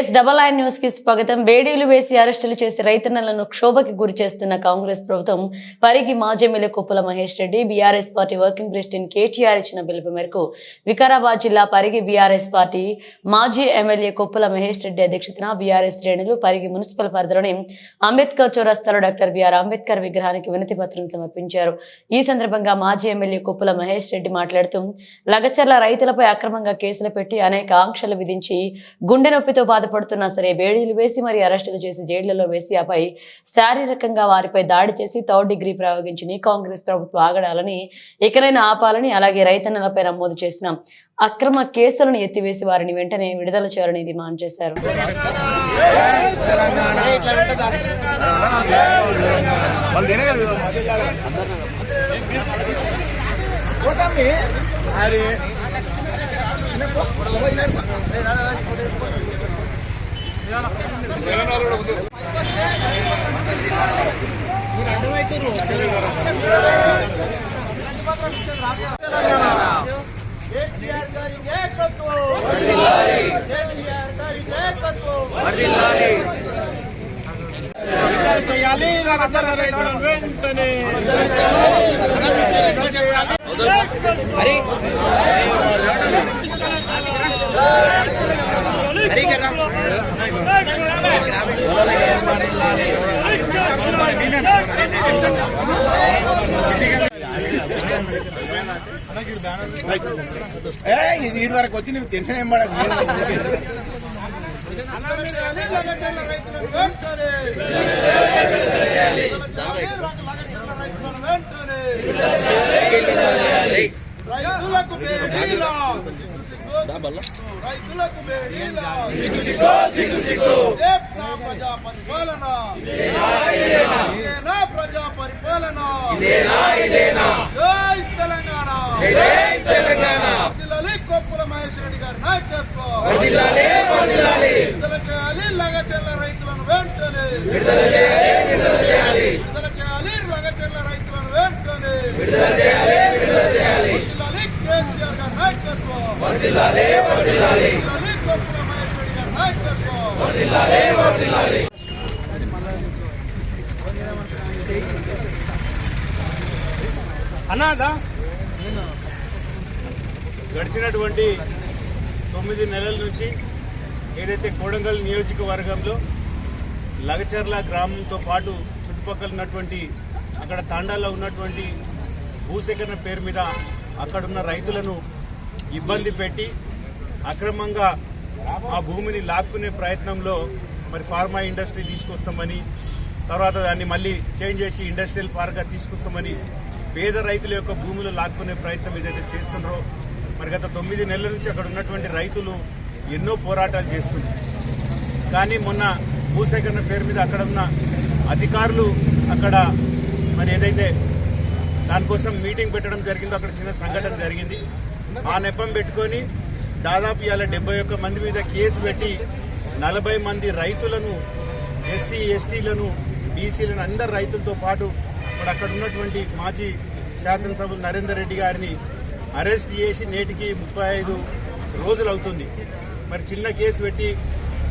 Yes double I న్యూస్కి స్వాగతం. వేడీలు వేసి అరెస్టులు చేసి రైతన్నలను క్షోభకి గురి చేస్తున్న కాంగ్రెస్ ప్రభుత్వం పరిగి మాజీ MLA Kuppala Mahesh Reddy BRS party working president KTR ఇచ్చిన పిలుపు మేరకు వికారాబాద్ జిల్లా పరిగి బీఆర్ఎస్ పార్టీ మాజీ ఎమ్మెల్యే కుప్పల మహేష్ రెడ్డి అధ్యక్షతన బీఆర్ఎస్ శ్రేణులు పరిగి మున్సిపల్ పరిధిలోని అంబేద్కర్ చౌరస్తాలో డాక్టర్ బిఆర్ అంబేద్కర్ విగ్రహానికి వినతి పత్రం సమర్పించారు. ఈ సందర్భంగా మాజీ ఎమ్మెల్యే కుప్పల మహేష్ రెడ్డి మాట్లాడుతూ లగచర్ల రైతులపై అక్రమంగా కేసులు పెట్టి అనేక ఆంక్షలు విధించి గుండె నొప్పితో బాధపడుతున్నా సరే బేడీలు వేసి మరి అరెస్టులు చేసి జైళ్ళలో వేసి ఆపై శారీరకంగా వారిపై దాడి చేసి థర్డ్ డిగ్రీ ప్రయోగించిన కాంగ్రెస్ ప్రభుత్వం ఆగడాలని ఇకనైనా ఆపాలని అలాగే రైతన్నలపై నమోదు చేసిన అక్రమ కేసులను ఎత్తివేసి వారిని వెంటనే విడుదల చేయాలని డిమాండ్ చేశారు అరే చేయాలి వెంటనే విడుదల చేయాలి. ఏ ఇది ఈడు వరకు వచ్చి నువ్వు టెన్షన్ ఏం పడదు రైతులకు బేడీలా రైతులకు ప్రజా పరిపాలన ఇదేనా ప్రజా పరిపాలన జై తెలంగాణ వర్ధిల్లాలి కొప్పుల మహేష్ రెడ్డి గారి నాయకత్వం విడుదల చేయాలి లగచెల్ల రైతులను వెంటనే. విడుదల చేయాలి లగచెల్ల రైతులను వెంటనే. వర్ధిల్లాలి కేసీఆర్ గారి నాయకత్వం. వర్ధిల్లాలి కొప్పుల మహేష్ రెడ్డి గారి నాయకత్వం. అన్నాదా? గడిచినటువంటి తొమ్మిది నెలల నుంచి ఏదైతే కోడంగల్ నియోజకవర్గంలో లగచర్ల గ్రామంతో పాటు చుట్టుపక్కల ఉన్నటువంటి అక్కడ తాండాల్లో ఉన్నటువంటి భూసేకరణ పేరు మీద అక్కడున్న రైతులను ఇబ్బంది పెట్టి అక్రమంగా ఆ భూమిని లాక్కునే ప్రయత్నంలో మరి ఫార్మా ఇండస్ట్రీ తీసుకొస్తామని తర్వాత దాన్ని మళ్ళీ చేంజ్ చేసి ఇండస్ట్రియల్ పార్క్గా తీసుకొస్తామని పేద రైతుల యొక్క భూములు లాక్కునే ప్రయత్నం ఏదైతే చేస్తున్నారో మరి గత తొమ్మిది నెలల నుంచి అక్కడ ఉన్నటువంటి రైతులు ఎన్నో పోరాటాలు చేస్తున్నారు. కానీ మొన్న భూసేకరణ పేరు మీద అక్కడ ఉన్న అధికారులు అక్కడ మరి ఏదైతే దానికోసం మీటింగ్ పెట్టడం జరిగిందో అక్కడ చిన్న సంఘటన జరిగింది. ఆ నెపం పెట్టుకొని దాదాపు ఇలా డెబ్బై ఒక్క మంది మీద కేసు పెట్టి నలభై మంది రైతులను ఎస్సీ ఎస్టీలను బీసీలను అందరు రైతులతో పాటు ఇప్పుడు అక్కడ ఉన్నటువంటి మాజీ శాసనసభ్యులు నరేందర్ రెడ్డి గారిని అరెస్ట్ చేసి నేటికి ముప్పై ఐదు రోజులు అవుతుంది మరి చిన్న కేసు పెట్టి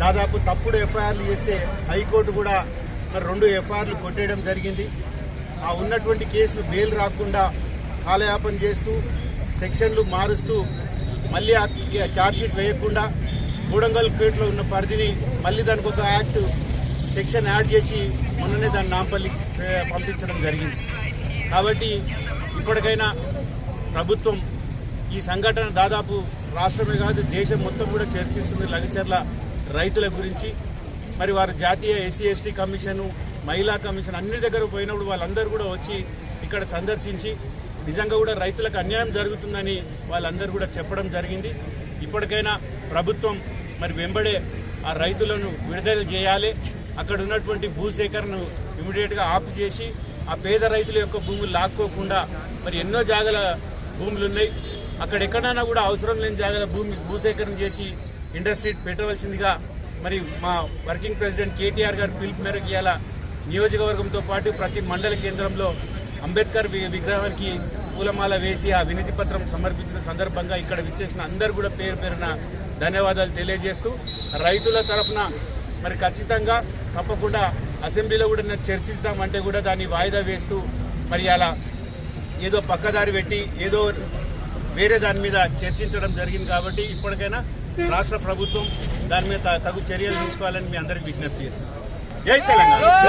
దాదాపు తప్పుడు ఎఫ్ఐఆర్లు చేస్తే హైకోర్టు కూడా మరి రెండు ఎఫ్ఐఆర్లు కొట్టేయడం జరిగింది. ఆ ఉన్నటువంటి కేసులు బెయిల్ రాకుండా కాలయాపన చేస్తూ సెక్షన్లు మారుస్తూ మళ్ళీ ఆ ఛార్జ్షీట్ వేయకుండా గూడంగల్ కోర్టులో ఉన్న పరిధిని మళ్ళీ దానికి ఒక యాక్ట్ సెక్షన్ యాడ్ చేసి మొన్ననే దాన్ని నాంపల్లి పంపించడం జరిగింది. కాబట్టి ఇప్పటికైనా ప్రభుత్వం ఈ సంఘటన దాదాపు రాష్ట్రమే కాదు దేశం మొత్తం కూడా చర్చిస్తుంది లగచర్ల రైతుల గురించి. మరి వారు జాతీయ ఎస్సీ ఎస్టీ కమిషను మహిళా కమిషన్ అన్ని దగ్గర పోయినప్పుడు వాళ్ళందరూ కూడా వచ్చి ఇక్కడ సందర్శించి నిజంగా కూడా రైతులకు అన్యాయం జరుగుతుందని వాళ్ళందరూ కూడా చెప్పడం జరిగింది. ఇప్పటికైనా ప్రభుత్వం మరి వెంబడే ఆ రైతులను విడుదల చేయాలి. అక్కడ ఉన్నటువంటి భూసేకరణను ఇమీడియట్గా ఆపు చేసి ఆ పేద రైతుల యొక్క భూములు లాక్కోకుండా మరి ఎన్నో జాగల భూములు ఉన్నాయి అక్కడ ఎక్కడైనా కూడా అవసరం లేని జాగల భూమి భూసేకరణ చేసి ఇండస్ట్రీ పెట్టవలసిందిగా మరి మా వర్కింగ్ ప్రెసిడెంట్ కేటీఆర్ గారు పిలుపు మేరకు ఇవాళ నియోజకవర్గంతో పాటు ప్రతి మండల కేంద్రంలో అంబేద్కర్ విగ్రహానికి పూలమాల వేసి ఆ వినతి పత్రం సమర్పించిన సందర్భంగా ఇక్కడ విచ్చేసిన అందరు కూడా పేరు పేరున ధన్యవాదాలు తెలియజేస్తూ రైతుల తరఫున మరి ఖచ్చితంగా తప్పకుండా అసెంబ్లీలో కూడా నేను చర్చిస్తామంటే కూడా దాన్ని వాయిదా వేస్తూ మరి అలా ఏదో పక్కదారి పెట్టి ఏదో వేరే దాని మీద చర్చించడం జరిగింది కాబట్టి ఇప్పటికైనా రాష్ట్ర ప్రభుత్వం దాని మీద తగు చర్యలు తీసుకోవాలని మీ అందరికి విజ్ఞప్తి చేస్తున్నాం జై తెలంగాణ.